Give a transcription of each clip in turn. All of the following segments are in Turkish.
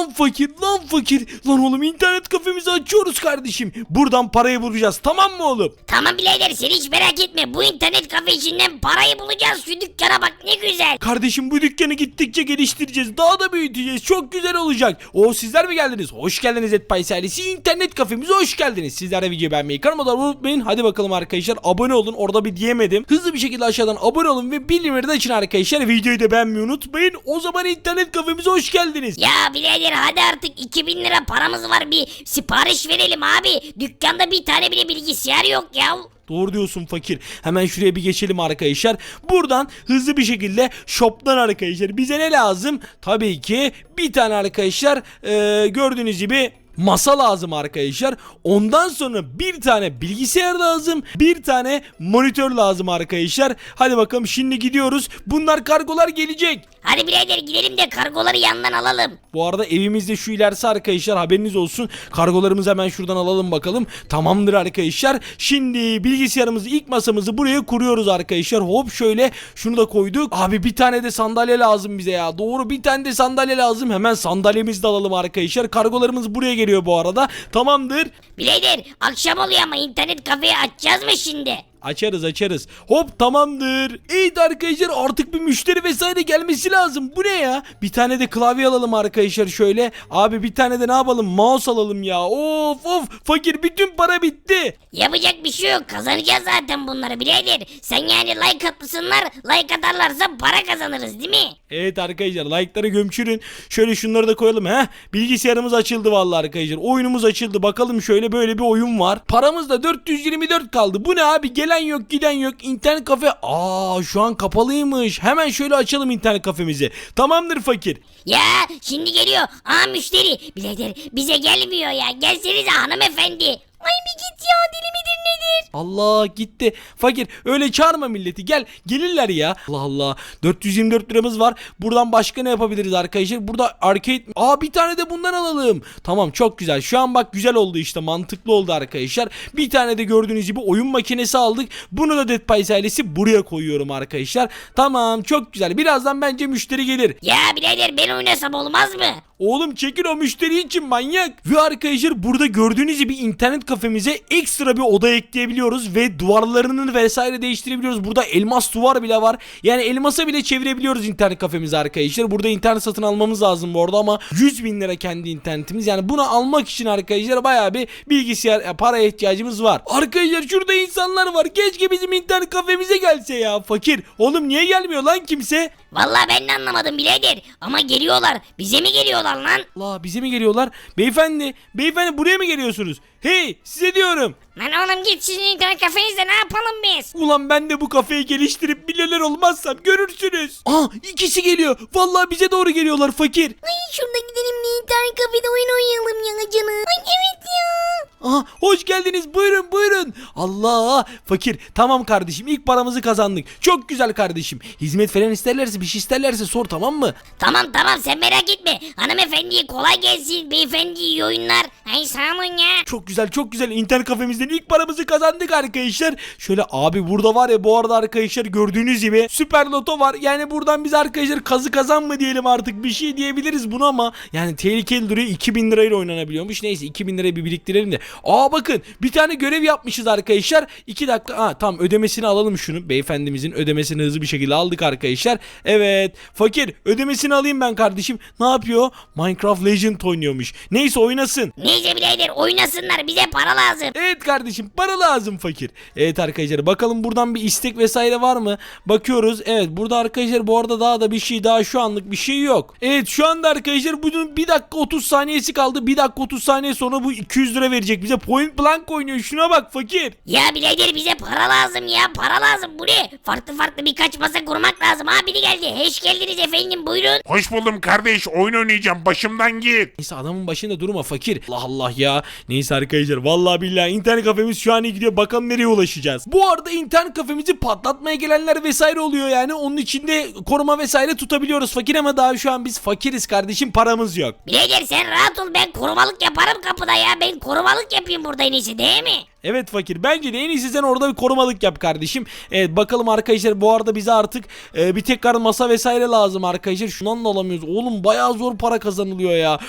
Lan fakir lan fakir. Lan oğlum internet kafemizi açıyoruz kardeşim. Buradan parayı bulacağız tamam mı oğlum? Tamam birader sen hiç merak etme. Bu internet kafe içinden parayı bulacağız. Şu dükkana bak ne güzel. Kardeşim bu dükkanı gittikçe geliştireceğiz. Daha da büyüteceğiz. Çok güzel olacak. O sizler mi geldiniz? Hoş geldiniz Etpay ailesi. İnternet kafemize hoş geldiniz. Sizler de videoyu beğenmeyi, olmayı unutmayın. Hadi bakalım arkadaşlar abone olun. Orada bir diyemedim. Hızlı bir şekilde aşağıdan abone olun ve bildirimleri de açın arkadaşlar. Videoyu da beğenmeyi unutmayın. O zaman internet kafemize hoş geldiniz. Ya birader hadi artık 2000 lira paramız var bir sipariş verelim abi. Dükkanda bir tane bile bilgisayar yok ya. Doğru diyorsun fakir. Hemen şuraya bir geçelim arkadaşlar. Buradan hızlı bir şekilde shop'tan arkadaşlar. Bize ne lazım? Tabii ki bir tane arkadaşlar eee, gördüğünüz gibi masa lazım arkadaşlar. Ondan sonra bir tane bilgisayar lazım. Bir tane monitör lazım arkadaşlar. Hadi bakalım şimdi gidiyoruz. Bunlar kargolar gelecek. Hadi birader gidelim de kargoları yandan alalım. Bu arada evimizde şu ilerisi arkadaşlar haberiniz olsun. Kargolarımızı hemen şuradan alalım bakalım. Tamamdır arkadaşlar. Şimdi bilgisayarımızı ilk masamızı buraya kuruyoruz arkadaşlar. Hop şöyle şunu da koyduk. Abi bir tane de sandalye lazım bize ya. Doğru bir tane de sandalye lazım. Hemen sandalyemizi de alalım arkadaşlar. Kargolarımız buraya geliyor bu arada. Tamamdır. Birader akşam oluyor ama internet kafeyi açacağız mı şimdi? Açarız açarız. Hop tamamdır. Evet arkadaşlar artık bir müşteri vesaire gelmesi lazım. Bu ne ya? Bir tane de klavye alalım arkadaşlar şöyle. Abi bir tane de ne yapalım? Mouse alalım ya. Of of fakir bütün para bitti. Yapacak bir şey yok kazanacağız zaten bunları birader. Sen yani like atmasınlar like atarlarsa para kazanırız değil mi? Evet arkadaşlar like'ları gömçürün. Şöyle şunları da koyalım. Heh bilgisayarımız açıldı vallahi arkadaşlar. Oyunumuz açıldı. Bakalım şöyle böyle bir oyun var. Paramız da 424 kaldı. Bu ne abi? Gelen yok giden yok. İnternet kafe. Aa şu an kapalıymış. Hemen şöyle açalım internet kafemizi. Tamamdır fakir. Ya şimdi geliyor. Aa müşteri. Birader bize gelmiyor ya. Gelsenize hanımefendi. Ay bir git ya deli midir nedir? Allah gitti. Fakir öyle çağırma milleti. Gel gelirler ya. Allah Allah. 424 liramız var. Buradan başka ne yapabiliriz arkadaşlar? Burada arcade. Aa bir tane de bundan alalım. Tamam çok güzel. Şu an bak güzel oldu işte. Mantıklı oldu arkadaşlar. Bir tane de gördüğünüz gibi oyun makinesi aldık. Bunu da Dead Pies ailesi buraya koyuyorum arkadaşlar. Tamam çok güzel. Birazdan bence müşteri gelir. Ya birader ben oynasam olmaz mı? Oğlum çekin o müşteri için manyak. Ve arkadaşlar burada gördüğünüz gibi internet kafemize ekstra bir oda ekleyebiliyoruz ve duvarlarını vesaire değiştirebiliyoruz. Burada elmas duvar bile var. Yani elmasa bile çevirebiliyoruz internet kafemizi arkadaşlar. Burada internet satın almamız lazım bu arada ama 100 bin lira kendi internetimiz. Yani bunu almak için arkadaşlar bayağı bir bilgisayar e, paraya ihtiyacımız var. Arkadaşlar şurada insanlar var. Keşke bizim internet kafemize gelse ya fakir. Oğlum niye gelmiyor lan kimse? Vallahi ben de anlamadım birader. Ama geliyorlar. Bize mi geliyorlar lan? Allah bize mi geliyorlar? Beyefendi, beyefendi buraya mı geliyorsunuz? Hey size diyorum. Lan oğlum git sizin internet kafenizde ne yapalım biz? Ulan ben de bu kafeyi geliştirip milyoner olmazsam görürsünüz. Aa ikisi geliyor. Vallahi bize doğru geliyorlar fakir. Ay şurada gidelim de internet kafede oyun oynayalım ya canım. Ay evet ya. Aha hoş geldiniz buyurun buyurun. Allah fakir tamam kardeşim ilk paramızı kazandık. Çok güzel kardeşim. Hizmet falan isterlerse bir şey isterlerse sor tamam mı? Tamam tamam sen merak etme. Hanımefendiye kolay gelsin. Beyefendi iyi oyunlar. Ay sağ olun ya. Çok güzel çok güzel internet kafemizden ilk paramızı kazandık arkadaşlar. Şöyle abi burada var ya bu arada arkadaşlar gördüğünüz gibi süper loto var. Yani buradan biz arkadaşlar kazı kazan mı diyelim artık bir şey diyebiliriz buna ama yani tehlikeli duruyor 2000 lirayla oynanabiliyormuş. Neyse 2000 lirayı bir biriktirelim de. Aa bakın bir tane görev yapmışız arkadaşlar. 2 dakika ha tamam ödemesini alalım şunu. Beyefendimizin ödemesini hızlı bir şekilde aldık arkadaşlar. Evet fakir ödemesini alayım ben kardeşim. Ne yapıyor? Minecraft Legend oynuyormuş. Neyse oynasın. Neyse birader oynasınlar bize para lazım. Evet kardeşim para lazım fakir. Evet arkadaşlar bakalım buradan bir istek vesaire var mı? Bakıyoruz. Evet burada arkadaşlar bu arada daha da bir şey daha şu anlık bir şey yok. Evet şu anda arkadaşlar bunun 1 dakika 30 saniyesi kaldı. 1 dakika 30 saniye sonra bu 200 lira verecek bize. Point blank oynuyor. Şuna bak fakir. Ya birader bize para lazım ya para lazım bu ne? Farklı farklı birkaç masa kurmak lazım. Ha biri geldi. Hoş geldiniz efendim buyurun. Hoş buldum kardeş. Oyun oynayacağım. Başımdan git. Neyse adamın başında durma fakir. Allah Allah ya. Neyse arkadaşlar vallahi billahi internet kafemiz şu an iyi gidiyor. Bakalım nereye ulaşacağız. Bu arada internet kafemizi patlatmaya gelenler vesaire oluyor yani. Onun içinde koruma vesaire tutabiliyoruz fakir ama daha şu an biz fakiriz kardeşim paramız yok. Birader sen rahat ol ben korumalık yaparım kapıda ya. Ben korumalık yapayım burada en iyisi değil mi? Evet fakir bence de en iyisi sen orada bir korumalık yap kardeşim. Evet bakalım arkadaşlar bu arada bize artık e, bir tekrar masa vesaire lazım arkadaşlar. Şundan da alamıyoruz. Oğlum bayağı zor para kazanılıyor ya.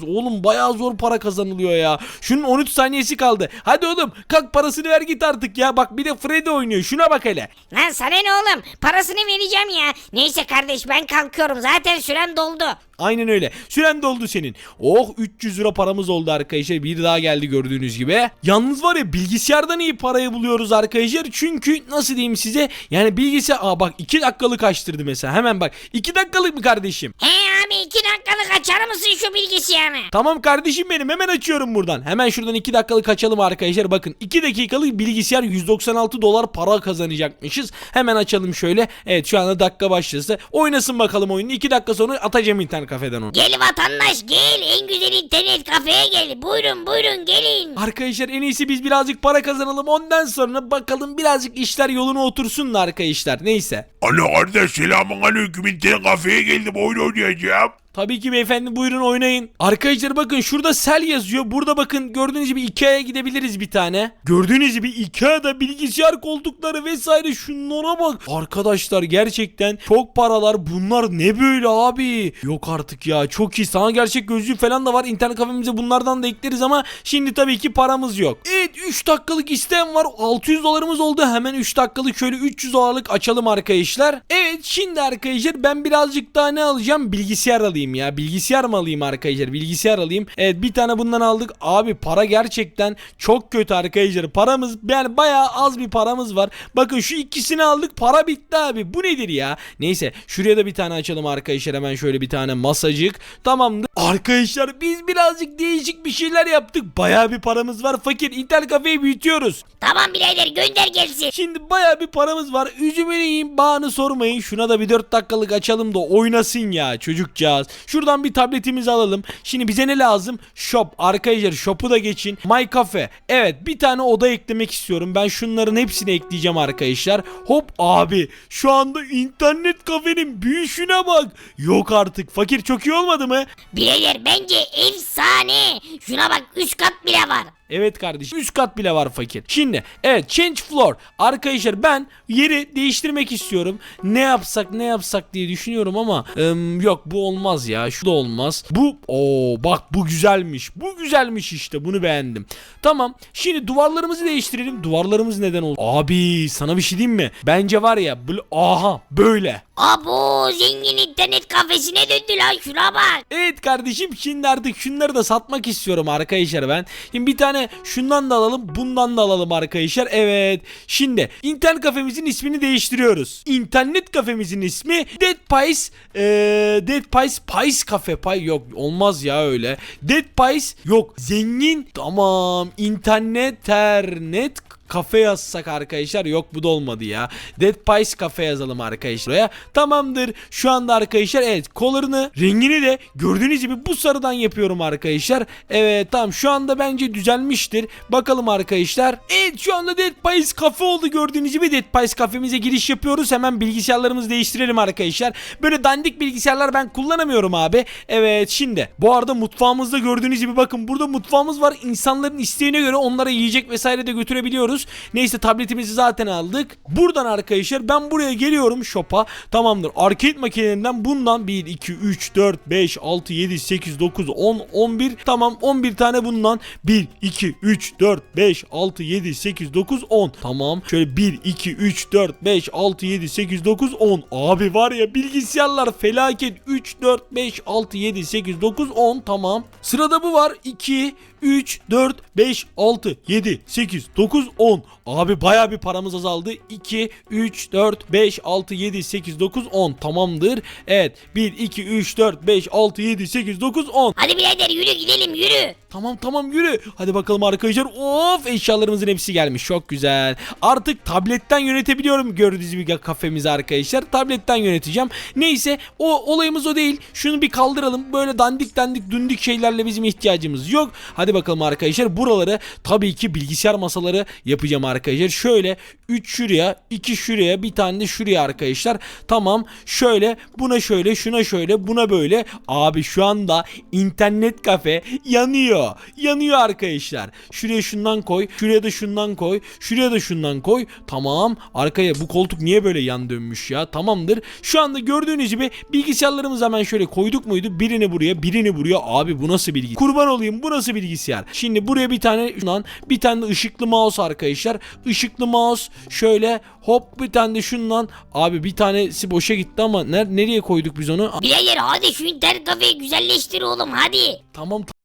Kazanamıyoruz. Oğlum bayağı zor para kazanılıyor ya. Şunun 13 saniyesi kaldı. Hadi oğlum kalk parasını ver git artık ya. Bak bir de Freddy oynuyor. Şuna bak hele. Lan sana ne oğlum? Parasını vereceğim ya. Neyse kardeş ben kalkıyorum. Zaten sürem doldu. Aynen öyle. Süren doldu senin. Oh 300 lira paramız oldu arkadaşlar. Bir daha geldi gördüğünüz gibi. Yalnız var ya bilgisayardan iyi parayı buluyoruz arkadaşlar. Çünkü nasıl diyeyim size? Yani bilgisayar... Aa bak 2 dakikalık açtırdı mesela. Hemen bak. 2 dakikalık mı kardeşim? He abi iki dakikalık açar mısın şu bilgisayarı? Tamam kardeşim benim hemen açıyorum buradan. Hemen şuradan 2 dakikalık açalım arkadaşlar. Bakın 2 dakikalık bilgisayar 196 dolar para kazanacakmışız. Hemen açalım şöyle. Evet şu anda dakika başladı. Oynasın bakalım oyunu. 2 dakika sonra atacağım internet kafeden onu. Gel vatandaş gel en güzel internet kafeye gel. Buyurun buyurun gelin. Arkadaşlar en iyisi biz birazcık para kazanalım. Ondan sonra bakalım birazcık işler yoluna otursun da arkadaşlar. Neyse. Alo kardeş selamun aleyküm internet kafeye geldim oyun oynayacağım. Tabii ki beyefendi buyurun oynayın. Arkadaşlar bakın şurada sel yazıyor. Burada bakın gördüğünüz gibi Ikea'ya gidebiliriz bir tane. Gördüğünüz gibi Ikea'da bilgisayar koltukları vesaire şunlara bak. Arkadaşlar gerçekten çok paralar. Bunlar ne böyle abi? Yok artık ya çok iyi. Sana gerçek gözlüğü falan da var. İnternet kafemize bunlardan da ekleriz ama şimdi tabii ki paramız yok. Evet 3 dakikalık istem var. 600 dolarımız oldu. Hemen 3 dakikalık şöyle 300 dolarlık açalım arkadaşlar. Evet şimdi arkadaşlar ben birazcık daha ne alacağım? Bilgisayar alayım ya. Bilgisayar mı alayım arkadaşlar? Bilgisayar alayım. Evet bir tane bundan aldık. Abi para gerçekten çok kötü arkadaşlar. Paramız yani bayağı az bir paramız var. Bakın şu ikisini aldık. Para bitti abi. Bu nedir ya? Neyse şuraya da bir tane açalım arkadaşlar. Hemen şöyle bir tane masacık. Tamamdır. Arkadaşlar biz birazcık değişik bir şeyler yaptık. Bayağı bir paramız var. Fakir internet kafeyi büyütüyoruz. Tamam birader gönder gelsin. Şimdi baya bir paramız var. Üzümünü yiyin bağını sormayın. Şuna da bir 4 dakikalık açalım da oynasın ya çocukcağız. Şuradan bir tabletimizi alalım. Şimdi bize ne lazım? Shop. Arkadaşlar shop'u da geçin. My Cafe. Evet bir tane oda eklemek istiyorum. Ben şunların hepsini ekleyeceğim arkadaşlar. Hop abi. Şu anda internet kafenin büyüşüne bak. Yok artık. Fakir çok iyi olmadı mı? Birader bence efsane. Şuna bak 3 kat bile var. Evet kardeşim. Üst kat bile var fakir. Şimdi evet change floor. Arkadaşlar ben yeri değiştirmek istiyorum. Ne yapsak ne yapsak diye düşünüyorum ama ım, yok bu olmaz ya. Şu da olmaz. Bu o bak bu güzelmiş. Bu güzelmiş işte. Bunu beğendim. Tamam. Şimdi duvarlarımızı değiştirelim. Duvarlarımız neden oldu? Abi sana bir şey diyeyim mi? Bence var ya aha böyle. Abo zengin internet kafesine döndü lan şuna bak. Evet kardeşim şimdi artık şunları da satmak istiyorum arkadaşlar ben. Şimdi bir tane şundan da alalım bundan da alalım arkadaşlar. Evet şimdi internet kafemizin ismini değiştiriyoruz. İnternet kafemizin ismi Dead Pies ee, Dead Pies Pies Cafe Pay yok olmaz ya öyle. Dead Pies yok zengin tamam internet ternet kafe yazsak arkadaşlar yok bu da olmadı ya. Dead Pies kafe yazalım arkadaşlar oraya. Tamamdır. Şu anda arkadaşlar evet kollarını rengini de gördüğünüz gibi bu sarıdan yapıyorum arkadaşlar. Evet tamam şu anda bence düzelmiştir. Bakalım arkadaşlar. Evet şu anda Dead Pies kafe oldu gördüğünüz gibi Dead Pies kafemize giriş yapıyoruz. Hemen bilgisayarlarımızı değiştirelim arkadaşlar. Böyle dandik bilgisayarlar ben kullanamıyorum abi. Evet şimdi bu arada mutfağımızda gördüğünüz gibi bakın burada mutfağımız var. İnsanların isteğine göre onlara yiyecek vesaire de götürebiliyoruz. Neyse tabletimizi zaten aldık. Buradan arkadaşlar ben buraya geliyorum shop'a. Tamamdır. Arcade makinelerinden bundan 1, 2, 3, 4, 5, 6, 7, 8, 9, 10, 11. Tamam 11 tane bundan. 1, 2, 3, 4, 5, 6, 7, 8, 9, 10. Tamam. Şöyle 1, 2, 3, 4, 5, 6, 7, 8, 9, 10. Abi var ya bilgisayarlar felaket. 3, 4, 5, 6, 7, 8, 9, 10. Tamam. Sırada bu var. 2, 3, 4, 5, 6, 7, 8, 9, 10. Abi baya bir paramız azaldı. 2, 3, 4, 5, 6, 7, 8, 9, 10. Tamamdır. Evet. 1, 2, 3, 4, 5, 6, 7, 8, 9, 10. Hadi birader yürü gidelim yürü. Tamam tamam yürü. Hadi bakalım arkadaşlar. Of eşyalarımızın hepsi gelmiş. Çok güzel. Artık tabletten yönetebiliyorum gördüğünüz gibi kafemizi arkadaşlar. Tabletten yöneteceğim. Neyse o olayımız o değil. Şunu bir kaldıralım. Böyle dandik dandik dündik şeylerle bizim ihtiyacımız yok. Hadi bakalım arkadaşlar. Buraları tabii ki bilgisayar masaları yapacağım arkadaşlar. Şöyle 3 şuraya 2 şuraya bir tane de şuraya arkadaşlar. Tamam şöyle buna şöyle şuna şöyle buna böyle. Abi şu anda internet kafe yanıyor. Yanıyor arkadaşlar. Şuraya şundan koy. Şuraya da şundan koy. Şuraya da şundan koy. Tamam. Arkaya bu koltuk niye böyle yan dönmüş ya? Tamamdır. Şu anda gördüğünüz gibi bilgisayarlarımızı hemen şöyle koyduk muydu? Birini buraya birini buraya. Abi bu nasıl bilgi? Kurban olayım bu nasıl bilgisayar? Şimdi buraya bir tane şundan bir tane de ışıklı mouse arkadaşlar. Işıklı mouse şöyle hop bir tane de şundan. Abi bir tanesi boşa gitti ama ner- nereye koyduk biz onu? Birader hadi şu internet kafeyi güzelleştir oğlum hadi. Tamam